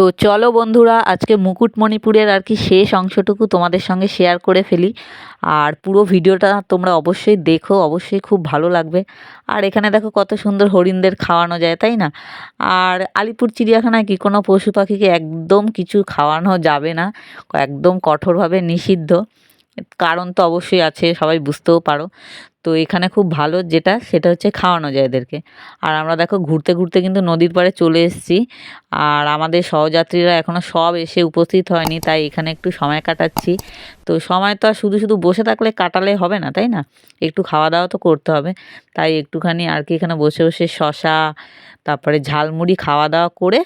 তো চলো বন্ধুরা, আজকে মুকুটমণিপুরের আর কি শেষ অংশটুকু তোমাদের সঙ্গে শেয়ার করে ফেলি। আর পুরো ভিডিওটা তোমরা অবশ্যই দেখো, অবশ্যই খুব ভালো লাগবে। আর এখানে দেখো কত সুন্দর হরিণদের খাওয়ানো যায়, তাই না? আর আলিপুর চিড়িয়াখানায় কি কোনো পশু পাখিকে একদম কিছু খাওয়ানো যাবে না, একদম কঠোরভাবে নিষিদ্ধ। কারণ তো অবশ্যই আছে, সবাই বুঝতেও পারো। তো এখানে খুব ভালো যেটা, সেটা হচ্ছে খাওয়ানো যায় এদেরকে। আর আমরা দেখো ঘুরতে ঘুরতে কিন্তু নদীর পাড়ে চলে এসেছি। আর আমাদের সহযাত্রীরা এখনও সব এসে উপস্থিত হয়নি, তাই এখানে একটু সময় কাটাচ্ছি। তো সময় তো আর শুধু শুধু বসে থাকলে কাটালে হবে না, তাই না? একটু খাওয়া দাওয়া তো করতে হবে। তাই একটুখানি আর কি এখানে বসে বসে শশা, তারপরে ঝালমুড়ি খাওয়া দাওয়া করে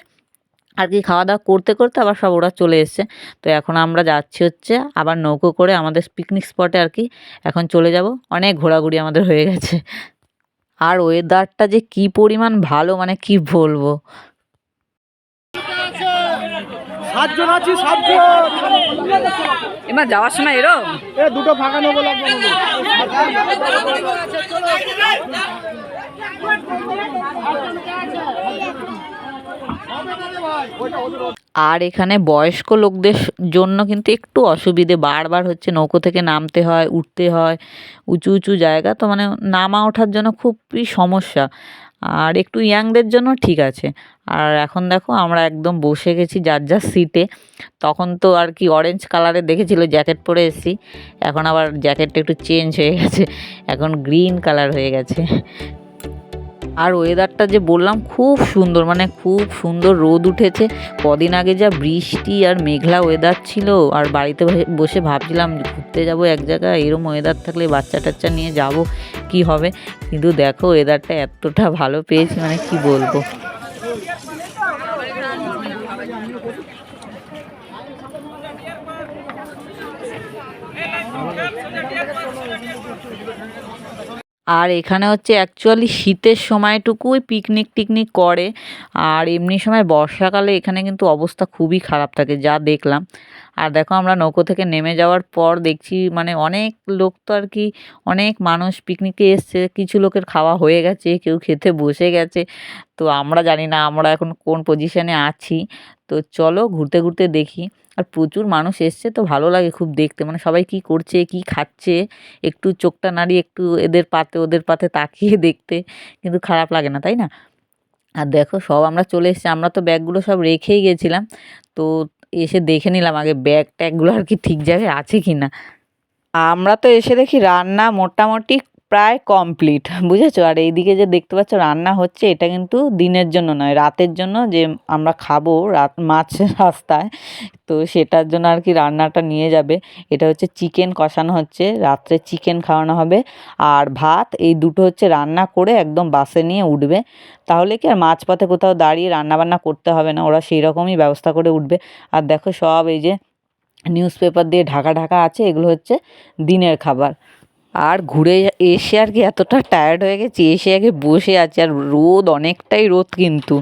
আর কি খাওয়া দাওয়া করতে করতে আবার সব ওরা চলে এসছে। তো এখন আমরা যাচ্ছি হচ্ছে আবার নৌকো করে আমাদের পিকনিক স্পটে আর কি এখন চলে যাব। অনেক ঘোরাঘুরি আমাদের হয়ে গেছে। আর ওয়েদারটা যে কি পরিমাণ ভালো মানে কি বলব? সাতজন আছি সাতজন। এবার যাওয়ার সময় এরো এ দুটো ফাঁকা নেব লাগবে আর এখানে বয়স্ক লোকদের জন্য কিন্তু একটু অসুবিধে। বারবার হচ্ছে নৌকো থেকে নামতে হয়, উঠতে হয়, উঁচু উঁচু জায়গা। তো মানে নামা ওঠার জন্য খুবই সমস্যা। আর একটু ইয়াংদের জন্য ঠিক আছে। আর এখন দেখো আমরা একদম বসে গেছি যার যার সিটে তখন তো আর কি অরেঞ্জ কালারে দেখেছিল জ্যাকেট পরে এসেছি। এখন আবার জ্যাকেটটা একটু চেঞ্জ হয়ে গেছে। এখন গ্রিন কালার হয়ে গেছে। আর ওয়েদারটা যে বললাম, খুব সুন্দর মানে খুব সুন্দর রোদ উঠেছে। কদিন আগে যা বৃষ্টি আর মেঘলা ওয়েদার ছিল, আর বাড়িতে বসে- ভাবছিলাম ঘুরতে যাব এক জায়গায়, এরম ওয়েদার থাকলে বাচ্চা টাচ্চা নিয়ে যাব, কি হবে? কিন্তু দেখো ওয়েদারটা এতটা ভালো পেয়েছি মানে কি বলব? আর এখানে হচ্ছে অ্যাকচুয়ালি শীতের সময়টুকুই পিকনিক টিকনিক করে। আর এমনি সময় বর্ষাকালে এখানে কিন্তু অবস্থা খুবই খারাপ থাকে, যা দেখলাম। আর দেখো আমরা নৌকো থেকে নেমে যাওয়ার পর দেখছি মানে অনেক লোক তো আর কি, অনেক মানুষ পিকনিকে এসছে, কিছু লোকের খাওয়া হয়ে গেছে, কেউ খেতে বসে গেছে। তো আমরা জানি না আমরা এখন কোন পজিশনে আছি। তো চলো ঘুরতে ঘুরতে দেখি। আর প্রচুর মানুষ এসছে তো ভালো লাগে খুব দেখতে। মানে সবাই কী করছে, কী খাচ্ছে, একটু চোখটা নাড়িয়ে একটু এদের পাতে, ওদের পাতে তাকিয়ে দেখতে কিন্তু খারাপ লাগে না, তাই না? আর দেখো সব আমরা চলে এসেছি। আমরা তো ব্যাগগুলো সব রেখেই গেছিলাম। তো এসে দেখে নিলাম আগে ব্যাগ ট্যাগগুলো আর কি ঠিক জায়গায় আছে কি না আমরা তো এসে দেখি রান্না মোটামুটি প্রায় কমপ্লিট বুঝেছ? আর এইদিকে যে দেখতে পাচ্ছ রান্না হচ্ছে, এটা কিন্তু দিনের জন্য নয়, রাতের জন্য যে আমরা খাব রাত, মাছ রাস্তায়, তো সেটার জন্য আর কি রান্নাটা নিয়ে যাবে। এটা হচ্ছে চিকেন কষানো হচ্ছে, রাত্রে চিকেন খাওয়ানো হবে। আর ভাত, এই দুটো হচ্ছে রান্না করে একদম বাসে নিয়ে উঠবে। তাহলে কি আর মাঝপথে কোথাও দাঁড়িয়ে রান্নাবান্না করতে হবে না, ওরা সেই রকমই ব্যবস্থা করে উঠবে। আর দেখো সব এই যে নিউজ পেপার দিয়ে ঢাকা ঢাকা আছে, এগুলো হচ্ছে দিনের খাবার। আর ঘুরে এসে আর কি এতটা টায়ার্ড হয়ে গেছি, এসে আগে বসে আছি, আর রোদ অনেকটাই রোদ কিন্তু।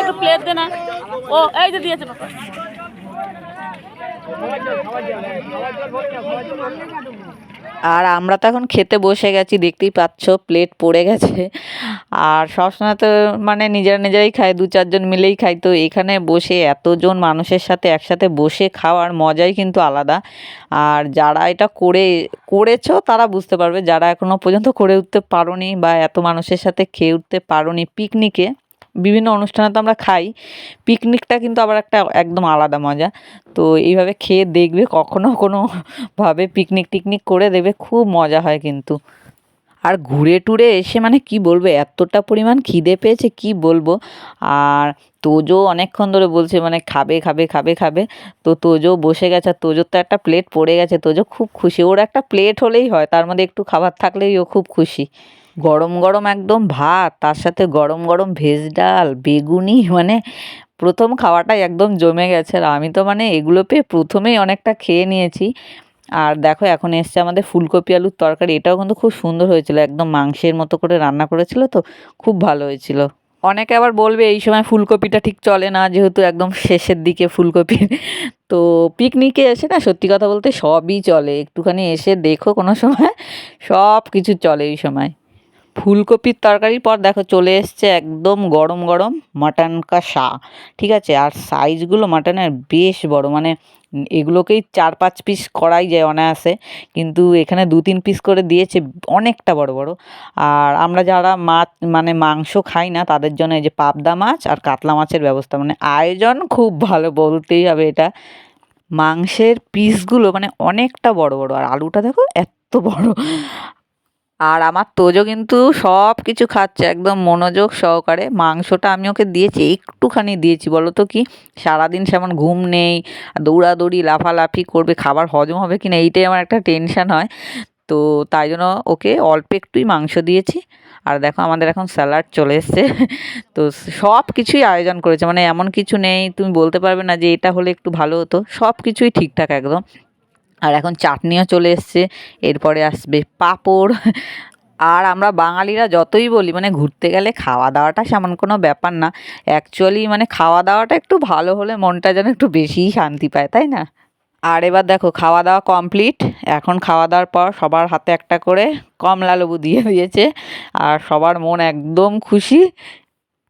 একটা প্লেট দে না। ও, এই যে দিয়েছে। আর আমরা তো এখন খেতে বসে গেছি, দেখতেই পাচ্ছ প্লেট পড়ে গেছে। আর সবসময় তো মানে নিজেরা নিজেরাই খায়, দু চারজন মিলেই খাই তো এখানে বসে এতজন মানুষের সাথে একসাথে বসে খাওয়ার মজাই কিন্তু আলাদা। আর যারা এটা করে, করেছ, তারা বুঝতে পারবে। যারা এখনও পর্যন্ত করে উঠতে পারোনি বা এত মানুষের সাথে খেয়ে উঠতে পারোনি পিকনিকে বিভিন্ন অনুষ্ঠানে তো আমরা খাই। পিকনিকটা কিন্তু আবার একটা একদম আলাদা মজা। তো এইভাবে খেয়ে দেখবে, কখনো কোনো ভাবে পিকনিক টিকনিক করে দেবে খুব মজা হয় কিন্তু। আর ঘুরে টুরে এসে মানে কি বলব, এতটা পরিমাণ খিদে পেয়েছে, কি বলব? আর তোজো অনেকক্ষণ ধরে বলছে মানে খাবে খাবে খাবে খাবে। তো তোজো বসে গেছে তোজোর তো একটা প্লেট পড়ে গেছে। তোজো খুব খুশি। ওর একটা প্লেট হলেই হয়, তার মধ্যে একটু খাবার থাকলেই ও খুব খুশি। গরম গরম একদম ভাত, তার সাথে গরম গরম ভেজ ডাল, বেগুনি মানে প্রথম খাওয়াটাই একদম জমে গেছে। আর আমি তো মানে এগুলো পেয়ে প্রথমেই অনেকটা খেয়ে নিয়েছি। আর দেখো এখন এসছে আমাদের ফুলকপি আলুর তরকারি। এটাও কিন্তু খুব সুন্দর হয়েছিল, একদম মাংসের মতো করে রান্না করেছিল তো, খুব ভালো হয়েছিল। অনেকে আবার বলবে এই সময় ফুলকপিটা ঠিক চলে না, যেহেতু একদম শেষের দিকে ফুলকপির। তো পিকনিকে এসে না সত্যি কথা বলতে সবই চলে। একটুখানি এসে দেখো কোনো সময় সব কিছু চলে এই সময়। ফুলকপির তরকারির পর দেখো চলে এসছে একদম গরম গরম মাটন কষা ঠিক আছে? আর সাইজগুলো মাটনের বেশ বড়। মানে এগুলোকেই চার পাঁচ পিস করাই যায় অনায়াসে। কিন্তু এখানে দু তিন পিস করে দিয়েছে অনেকটা বড় বড়। আর আমরা যারা মাছ মানে মাংস খাই না, তাদের জন্য এই যে পাবদা মাছ আর কাতলা মাছের ব্যবস্থা। মানে আয়োজন খুব ভালো বলতেই হবে এটা। মাংসের পিসগুলো মানে অনেকটা বড় বড়। আর আলুটা দেখো এত বড়। আর আমার তোজো কিন্তু সব কিছু খাচ্ছে একদম মনোযোগ সহকারে। মাংসটা আমি ওকে দিয়েছি, একটুখানি দিয়েছি বলো তো কি? সারাদিন সেমন ঘুম নেই, দৌড়াদৌড়ি, লাফালাফি করবে, খাবার হজম হবে কি না এইটাই আমার একটা টেনশন হয়। তো তাই জন্য ওকে অল্প একটুই মাংস দিয়েছি। আর দেখো আমাদের এখন স্যালাড চলে এসছে। তো সব কিছুই আয়োজন করেছে মানে এমন কিছু নেই, তুমি বলতে পারবে না যে এটা হলে একটু ভালো হতো। সব কিছুই ঠিকঠাক একদম। আর এখন চাটনিও চলে এসছে, এরপরে আসবে পাঁপড়। আর আমরা বাঙালিরা যতই বলি মানে ঘুরতে গেলে খাওয়া দাওয়াটা সেমন কোনো ব্যাপার না। অ্যাকচুয়ালি মানে খাওয়া দাওয়াটা একটু ভালো হলে মনটা যেন একটু বেশিই শান্তি পায়, তাই না? আর এবার দেখো খাওয়া দাওয়া কমপ্লিট এখন খাওয়া দাওয়ার পর সবার হাতে একটা করে কমলা লেবু দিয়ে দিয়েছে। আর সবার মন একদম খুশি।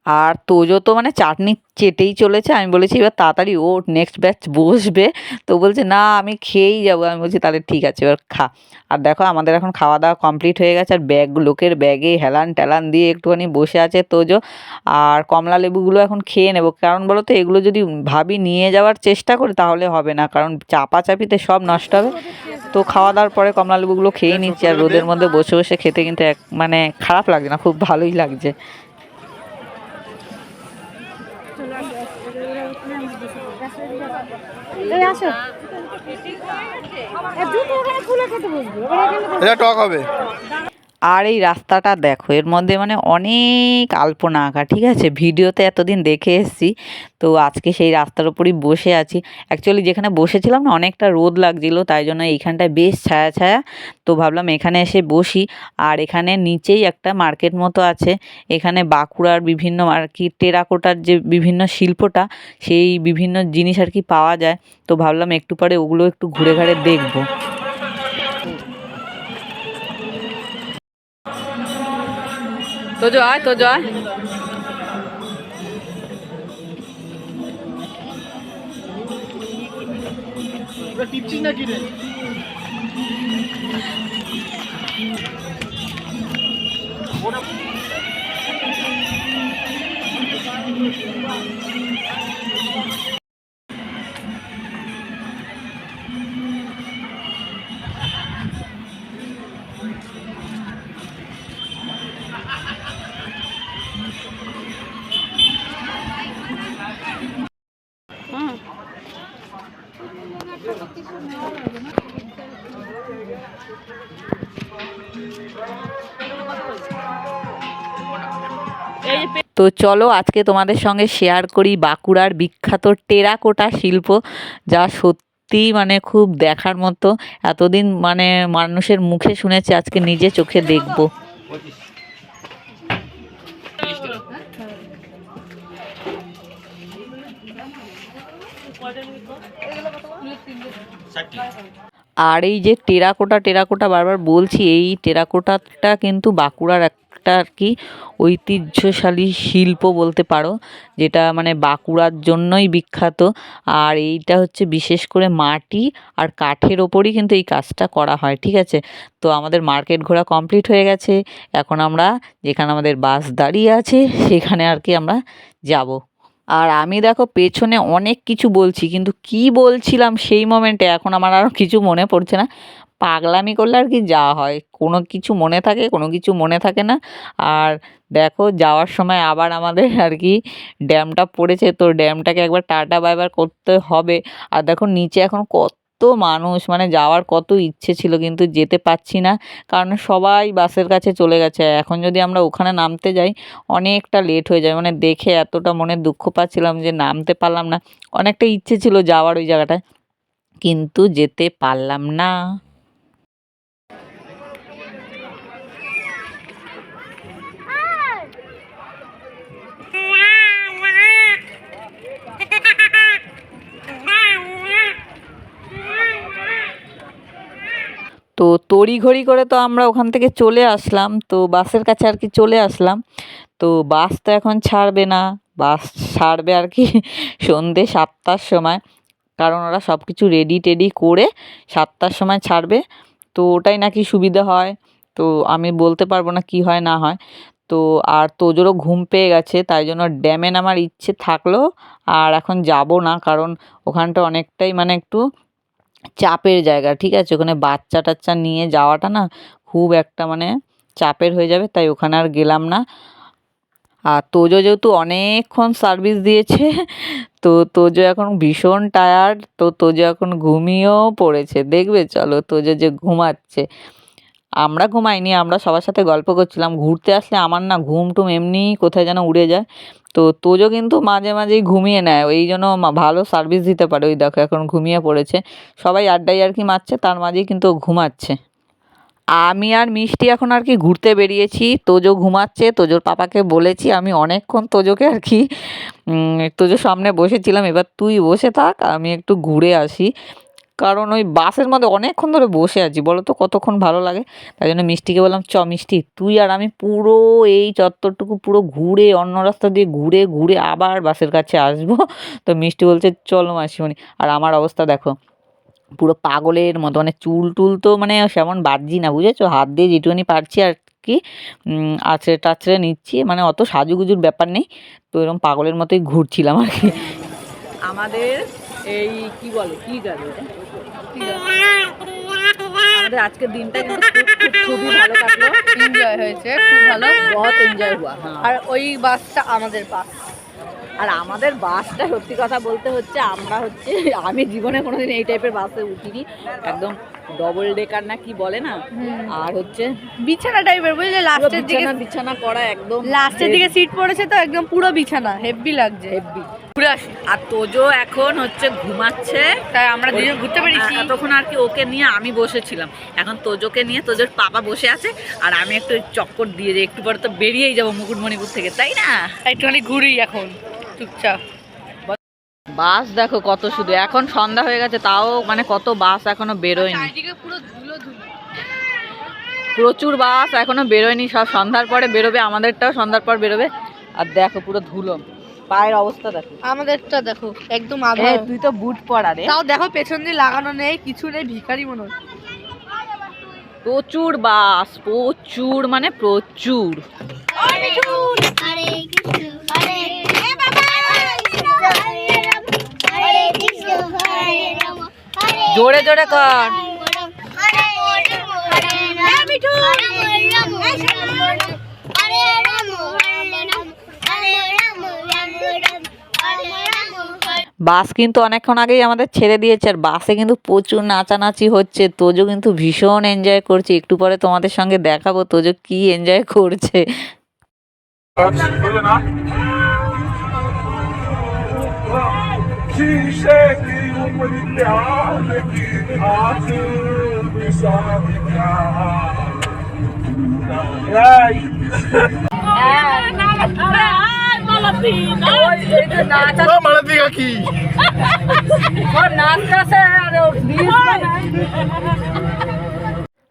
আর তোজো তো মানে চাটনি চেটেই চলেছে। আমি বলেছি, এবার তাড়াতাড়ি ও নেক্সট ব্যাচ বসবে। তো বলছে, না, আমি খেয়েই যাব। আমি বলছি, তাহলে ঠিক আছে, এবার খা। আর দেখো, আমাদের এখন খাওয়া দাওয়া কমপ্লিট হয়ে গেছে। আর ব্যাগ লোকের ব্যাগে হেলান টেলান দিয়ে একটুখানি বসে আছে তোজো। আর কমলা লেবুগুলো এখন খেয়ে নেব। কারণ বলো তো, এগুলো যদি ভাবি নিয়ে যাওয়ার চেষ্টা করি, তাহলে হবে না। কারণ চাপাচাপিতে সব নষ্ট হবে। তো খাওয়া দাওয়ার পরে কমলা লেবুগুলো খেয়ে নিচ্ছি। আর রোদের মধ্যে বসে বসে খেতে কিন্তু এক মানে খারাপ লাগছে না, খুব ভালোই লাগছে। এই আসো। জুতো ওখানে খুলে খেতে বসবি। ওখানে এখানে বসবি। এটা টক হবে। আর এই রাস্তাটা দেখো, এর মধ্যে মানে অনেক আলপনা আঁকা, ঠিক আছে? ভিডিওতে এতদিন দেখে এসেছি, তো আজকে সেই রাস্তার উপরই বসে আছি। অ্যাকচুয়ালি যেখানে বসেছিলাম না, অনেকটা রোদ লাগছিল, তাই জন্য এইখানটায় বেশ ছায়া ছায়া তো ভাবলাম এখানে এসে বসি। আর এখানে নিচেই একটা মার্কেট মতো আছে, এখানে বাঁকুড়ার বিভিন্ন আর কি টেরাকোটার যে বিভিন্ন শিল্পটা, সেই বিভিন্ন জিনিস আর কি পাওয়া যায়। তো ভাবলাম একটু পরে ওগুলো একটু ঘুরে ঘাড়ে দেখব। তো জয় তো জয় টিপছিস না কি রে? এই তো চলো আজকে তোমাদের সঙ্গে শেয়ার করি বাঁকুড়ার বিখ্যাত টেরাকোটা শিল্প, যা সত্যি মানে খুব দেখার মতো। এতদিন মানে মানুষের মুখে শুনেছি, আজকে নিজে চোখে দেখব। আর এই যে টেরাকোটা টেরাকোটা বারবার বলছি, এই টেরাকোটাটা কিন্তু বাঁকুড়ার একটা আর কি ঐতিহ্যশালী শিল্প বলতে পারো, যেটা মানে বাঁকুড়ার জন্যই বিখ্যাত। আর এইটা হচ্ছে বিশেষ করে মাটি আর কাঠের ওপরই কিন্তু এই কাজটা করা হয়, ঠিক আছে? তো আমাদের মার্কেট ঘোরা কমপ্লিট হয়ে গেছে। এখন আমরা যেখানে আমাদের বাস দাঁড়িয়ে আছে, সেখানে আর কি আমরা যাব। আর আমি দেখো পেছনে অনেক কিছু বলছি, কিন্তু কি বলছিলাম সেই মোমেন্টে এখন আমার আর কিছু মনে পড়ছে না। পাগলামি করলে আর কি যাওয়া হয়। কোনো কিছু মনে থাকে, কোনো কিছু মনে থাকে না। আর দেখো, যাওয়ার সময় আবার আমাদের আর কি ড্যামটা পড়েছে, তো ড্যামটাকে একবার টাটা বাইবার করতে হবে। আর দেখো, নিচে এখন কত মানুষ মানে যাওয়ার কত ইচ্ছে ছিল, কিন্তু যেতে পারছি না। কারণ সবাই বাসের কাছে চলে গেছে। এখন যদি আমরা ওখানে নামতে যাই, অনেকটা লেট হয়ে যায়। মানে দেখে এতটা মনে দুঃখ পাচ্ছিলাম যে নামতে পারলাম না। অনেকটা ইচ্ছে ছিল যাওয়ার ওই জায়গাটায়। কিন্তু যেতে পারলাম না। তো তড়িঘড়ি করে তো আমরা ওখান থেকে চলে আসলাম, তো বাসের কাছে আর কি চলে আসলাম। তো বাস তো এখন ছাড়বে না, বাস ছাড়বে আর কি সন্ধে সাতটার সময়, কারণ ওরা সব কিছু রেডি টেডি করে সাতটার সময় ছাড়বে। তো ওটাই নাকি সুবিধা হয়, তো আমি বলতে পারব না কি হয় না হয়। তো আর তোজোরও ঘুম পেয়ে গেছে, তাই জন্য ড্যামে নামার ইচ্ছে থাকলেও আর এখন যাব না, কারণ ওখানটা অনেকটাই মানে একটু চাপের জায়গা, ঠিক আছে? ওখানে বাচ্চা টাচ্চা নিয়ে যাওয়াটা না খুব একটা মানে চাপের হয়ে যাবে, তাই ওখানে আর গেলাম না। আর তোজো যেহেতু অনেকক্ষণ সার্ভিস দিয়েছে, তো তোজো এখন ভীষণ টায়ার্ড তো তোজো এখন ঘুমিয়েও পড়েছে। দেখবে, চলো তোজো যে ঘুমাচ্ছে। আমরা ঘুমাইনি, আমরা সবার সাথে গল্প করছিলাম। ঘুরতে আসলে আমার না ঘুম টুম এমনি কোথায় যেন উড়ে যায়। তো তোজো কিন্তু মাঝে মাঝেই ঘুমিয়ে নেয়, ওই জন্য ভালো সার্ভিস দিতে পারে। ওই দেখো এখন ঘুমিয়ে পড়েছে। সবাই আড্ডাই আর কি মারছে, তার মাঝেই কিন্তু ঘুমাচ্ছে। আমি আর মিষ্টি এখন আর কি ঘুরতে বেরিয়েছি। তোজো ঘুমাচ্ছে, তোজোর পাপাকে বলেছি, আমি অনেকক্ষণ তোজোকে আর কি তোজোর সামনে বসেছিলাম। এবার তুই বসে থাক, আমি একটু ঘুরে আসি। কারণ ওই বাসের মধ্যে অনেকক্ষণ ধরে বসে আছি বলো তো কতক্ষণ ভালো লাগে? তাই জন্য মিষ্টিকে বললাম, চ মিষ্টি, তুই আর আমি পুরো এই চত্বরটুকু পুরো ঘুরে, অন্য রাস্তা দিয়ে ঘুরে ঘুরে আবার বাসের কাছে আসব। তো মিষ্টি বলছে, চলো মাসিমণি। আর আমার অবস্থা দেখো, পুরো পাগলের মতো মানে চুল টুল তো মানে সেমন বাড়ছি না, বুঝেছ? হাত দিয়ে যেটুকুনি পারছি আর কি আছড়ে টাছড়ে নিচ্ছি মানে অত সাজুগুজুর ব্যাপার নেই, তো এরকম পাগলের মতোই ঘুরছিলাম আর কি। আমাদের এই কি বলে, কি গাড়ি? আমাদের আজকের দিনটা কিন্তু খুব- খুব- খুবই ভালো কাটলো। এনজয় হয়েছে খুব ভালো বহুত এনজয় হ্যাঁ আর ওই বাসটা আমাদের বাস। আর আমাদের বাসটা সত্যি কথা বলতে হচ্ছে আমরা হচ্ছে আমি জীবনে কোনোদিন এই টাইপের বাসে উঠিনি। একদম ডবল ডেকার না কি বলে না? আর হচ্ছে বিছানা টাইপের বুঝলে? লাস্টের দিকে বিছানা বিছানা করা একদম লাস্টের দিকে সিট পড়েছে তো একদম পুরো বিছানা হেভি লাগছে। হেভি ঘুরে আসি। আর তোজো এখন হচ্ছে ঘুমাচ্ছে। তাই আমরা দুজন ঘুরতে পেরেছি এতক্ষণ আর কি ওকে নিয়ে আমি বসেছিলাম। এখন তোজোকে নিয়ে তোজোর পাপা বসে আছে। আর আমি একটু চক্কর দিয়ে যাই একটু পরে তো বেরিয়েই যাব মুকুটমণিপুর থেকে তাই না? একটুখানি ঘুরি এখন চুপচাপ। বাস দেখো কত শুধু। এখন সন্ধ্যা হয়ে গেছে তাও মানে কত বাস এখনও বেরোয়নি। ধুলো। প্রচুর বাস এখনও বেরোয়নি সব সন্ধ্যার পরে বেরোবে আমাদেরটাও সন্ধ্যার পর বেরোবে। আর দেখো পুরো ধুলো। পায়ের অবস্থা দেখো আমাদেরটা দেখো একদম আধা তুই তো বুট পরা রে তাও দেখো পেছন দিয়ে লাগানো নেই কিছু নেই ভিখারি মনে হচ্ছে প্রচুর বাস প্রচুর মানে প্রচুর হরে কৃষ্ণ হরে বাস কিন্তু অনেকক্ষণ আগেই আমাদের ছেড়ে দিয়েছে, আর বাসে কিন্তু প্রচুর নাচানাচি হচ্ছে। তোজো কিন্তু ভীষণ এনজয় করছে। একটু পরে তোমাদের সঙ্গে দেখাবো তোজো কি এনজয় করছে। शीशे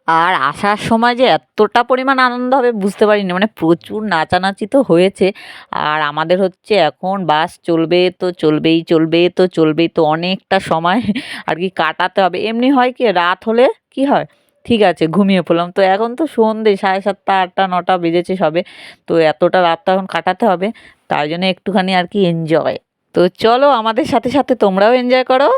আর আসার সময় যে এতটা পরিমাণ আনন্দ হবে বুঝতে পারিনি মানে প্রচুর নাচানাচি তো হয়েছে। আর আমাদের হচ্ছে এখন বাস চলবে তো চলবেই, চলবে তো চলবেই, তো অনেকটা সময় আর কি কাটাতে হবে। এমনি হয় কি, রাত হলে কি হয়? ঠিক আছে, ঘুমিয়ে পড়লাম। তো এখন তো সন্ধে, সাড়ে সাতটা, আটটা, নটা বেজেছে সবে। তো এতটা রাত তো এখন কাটাতে হবে, তাই জন্য একটুখানি আর কি এনজয় তো চলো আমাদের সাথে সাথে তোমরাও এনজয় করো।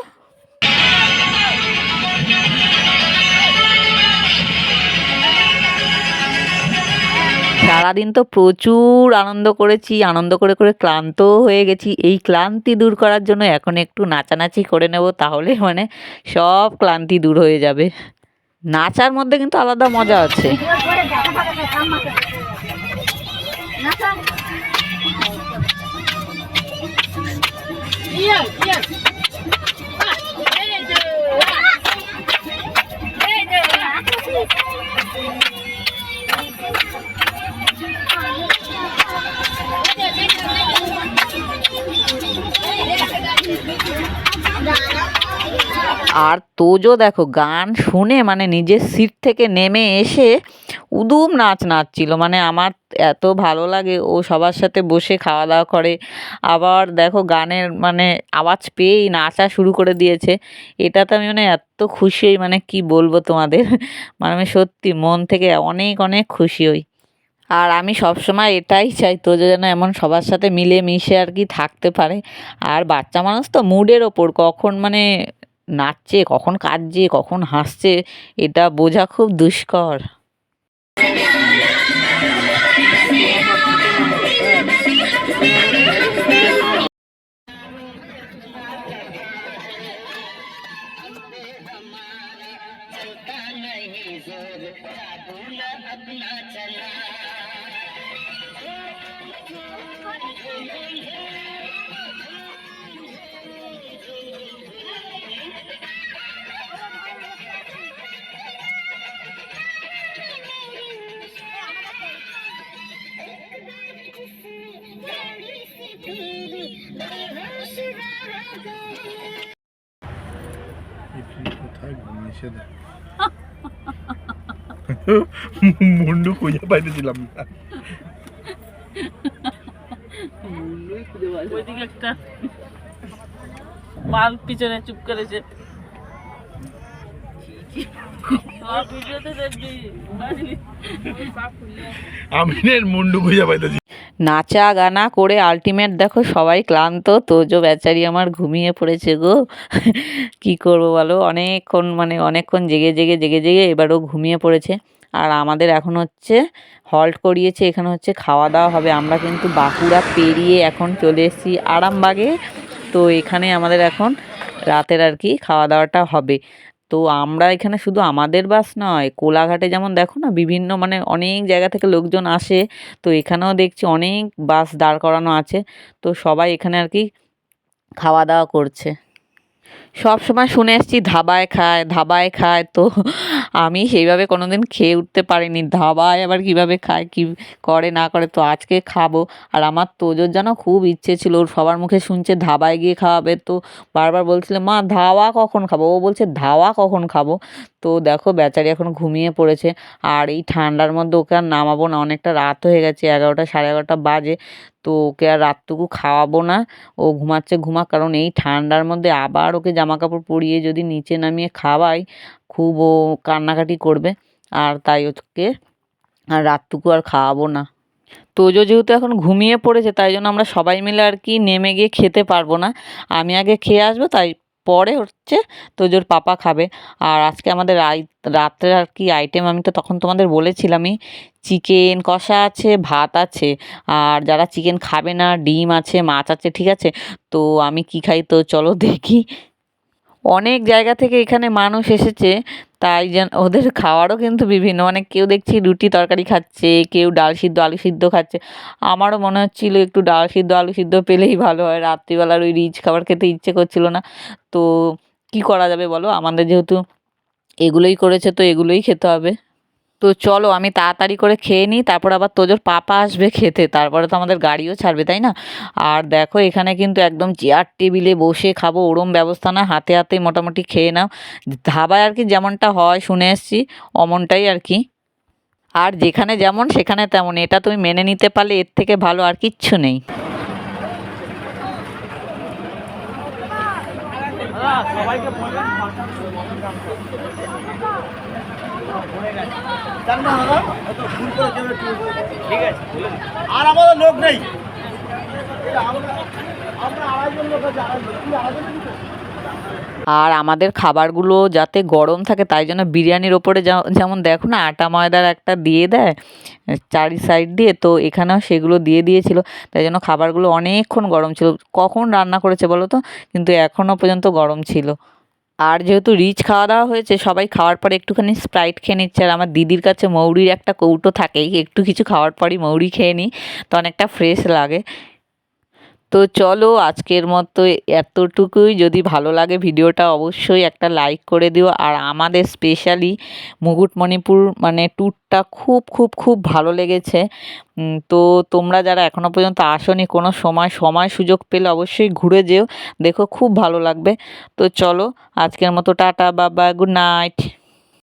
সারাদিন তো প্রচুর আনন্দ করেছি, আনন্দ করে করে ক্লান্তও হয়ে গেছি। এই ক্লান্তি দূর করার জন্য এখন একটু নাচানাচি করে নেব, তাহলে মানে সব ক্লান্তি দূর হয়ে যাবে। নাচার মধ্যে কিন্তু আলাদা মজা আছে Yeah. আর তোজো দেখো, গান শুনে মানে নিজের সিট থেকে নেমে এসে উদুম নাচ নাচছিল। মানে আমার এত ভালো লাগে, ও সবার সাথে বসে খাওয়া দাওয়া করে। আবার দেখো, গানের মানে আওয়াজ পেয়েই নাচা শুরু করে দিয়েছে। এটাতে আমি মানে এত খুশি হই মানে কি বলব তোমাদের? মানে আমি সত্যি মন থেকে অনেক অনেক খুশি হই। আর আমি সবসময় এটাই চাই তো যেন এমন সবার সাথে মিলে মিশে আর কি থাকতে পারে। আর বাচ্চা মানুষ তো মুডের ওপর, কখন মানে নাচছে কখন কাঁদছে কখন হাসছে এটা বোঝা খুব দুষ্কর। কোথায় ঘুমিয়েছে দেখ মুন্ডু খুঁজে পাইতেছিলাম না। ওইদিকে একটা বাল পিছনে চুপ করেছে। দেখবি। আমিনের মুন্ডু খুঁজে পাইতেছি। নাচা গানা করে আলটিমেট দেখো সবাই ক্লান্ত। তোজো বেচারি আমার ঘুমিয়ে পড়েছে গো। কি করব বলো? অনেকক্ষণ মানে অনেকক্ষণ জেগে জেগে জেগে জেগে এবারও ঘুমিয়ে পড়েছে। আর আমাদের এখন হচ্ছে হল্ট করিয়েছে, এখানে হচ্ছে খাওয়া দাওয়া হবে। আমরা কিন্তু বাঁকুড়া পেরিয়ে এখন চলে এসেছি আরামবাগে। তো এখানে আমাদের এখন রাতের আর কি খাওয়া দাওয়াটা হবে। তো আমরা এখানে শুধু আমাদের বাস নয়, কোলাঘাটে যেমন দেখো না বিভিন্ন মানে অনেক জায়গা থেকে লোকজন আসে, তো এখানেও দেখছি অনেক বাস দাঁড় করানো আছে, তো সবাই এখানে আর কি খাওয়া দাওয়া করছে। সব সময় শুনে এসেছি ধাবায় খায় ধাবায় খায়। তো আমি সেইভাবে কোনো দিন খেয়ে উঠতে পারিনি। ধাবায় আবার কীভাবে খায়, কী করে, না করে, তো আজকে খাব। আর আমার তোজোর যেন খুব ইচ্ছে ছিল, ওর সবার মুখে শুনছে ধাবায় গিয়ে খাওয়াবে। তো বারবার বলছিল, মা, ধাওয়া কখন খাব? ও বলছে, ধাওয়া কখন খাব? তো দেখো, বেচারি এখন ঘুমিয়ে পড়েছে। আর এই ঠান্ডার মধ্যে ওকে আর নামাবো না। অনেকটা রাত হয়ে গেছে, এগারোটা সাড়ে এগারোটা বাজে। তো ওকে আর রাতটুকু খাওয়াবো না। ও ঘুমাচ্ছে ঘুমা কারণ এই ঠান্ডার মধ্যে আবার ওকে জামা কাপড় পরিয়ে যদি নিচে নামিয়ে খাওয়াই খুব ও কান্নাকাটি করবে। আর তাই ওকে আর রাতটুকু আর খাওয়াবো না। তোজো যেহেতু এখন ঘুমিয়ে পড়েছে, তাই জন্য আমরা সবাই মিলে আর কি নেমে গিয়ে খেতে পারব না। আমি আগে খেয়ে আসব, তাই পরে হচ্ছে তোজোর পাপা খাবে। আর আজকে আমাদের রাই রাত্রের আর কি আইটেম আমি তো তখন তোমাদের বলেছিলামই চিকেন কষা আছে, ভাত আছে। আর যারা চিকেন খাবে না, ডিম আছে, মাছ আছে, ঠিক আছে? তো আমি কি খাই? তো চলো দেখি। অনেক জায়গা থেকে এখানে মানুষ এসেছে, তাই যেন ওদের খাওয়ারও কিন্তু বিভিন্ন মানে কেউ দেখছি রুটি তরকারি খাচ্ছে, কেউ ডাল সিদ্ধ, আলু সিদ্ধ খাচ্ছে। আমারও মনে হচ্ছিল একটু ডাল সিদ্ধ, আলু সিদ্ধ পেলেই ভালো হয়। রাত্রিবেলার ওই রিচ খাবার খেতে ইচ্ছে করছিল না। তো কি করা যাবে বলো? আমাদের যেহেতু এগুলোই করেছে, তো এগুলোই খেতে হবে। তো চলো আমি তাড়াতাড়ি করে খেয়ে নিই, তারপর আবার তোজোর পাপা আসবে খেতে, তারপরে তো আমাদের গাড়িও ছাড়বে, তাই না? আর দেখো এখানে কিন্তু একদম চেয়ার টেবিলে বসে খাব, ওরম ব্যবস্থা না হাতে হাতে মোটামুটি খেয়ে নাও। ধাবায় আর কি যেমনটা হয়, শুনে এসছি, অমনটাই আর কি। আর যেখানে যেমন সেখানে তেমন, এটা তুমি মেনে নিতে পারলে এর থেকে ভালো আর কিচ্ছু নেই। আর আমাদের লোক নেই? আর আমাদের খাবারগুলো যাতে গরম থাকে তাই জন্য বিরিয়ানির ওপরে যা- যেমন দেখো না আটা ময়দার একটা দিয়ে দেয় চারি সাইড দিয়ে তো এখানেও সেগুলো দিয়ে দিয়েছিল। তাই জন্য খাবারগুলো অনেকক্ষণ গরম ছিল। কখন রান্না করেছে বলো তো? কিন্তু এখনও পর্যন্ত গরম ছিল। আর যেহেতু রিচ খাওয়া দাওয়া হয়েছে, সবাই খাওয়ার পরে একটুখানি স্প্রাইট খেয়ে নিচ্ছে। আর আমার দিদির কাছে মৌরির একটা কৌটো থাকেই, একটু কিছু খাওয়ার পরই মৌরি খেয়ে নিই, তো অনেকটা ফ্রেশ লাগে। তো চলো আজকের মতো এতটুকুই। যদি ভালো লাগে ভিডিওটা অবশ্যই একটা লাইক করে দিও। আর আমাদের স্পেশালি মুকুটমণিপুর মানে ট্যুরটা খুব খুব খুব ভালো লেগেছে। তো তোমরা যারা এখনও পর্যন্ত আসনি, কোনো সময় সময় সুযোগ পেলে অবশ্যই ঘুরে যেও। দেখো, খুব ভালো লাগবে। তো চলো, আজকের মতো টাটা বাবা গুড নাইট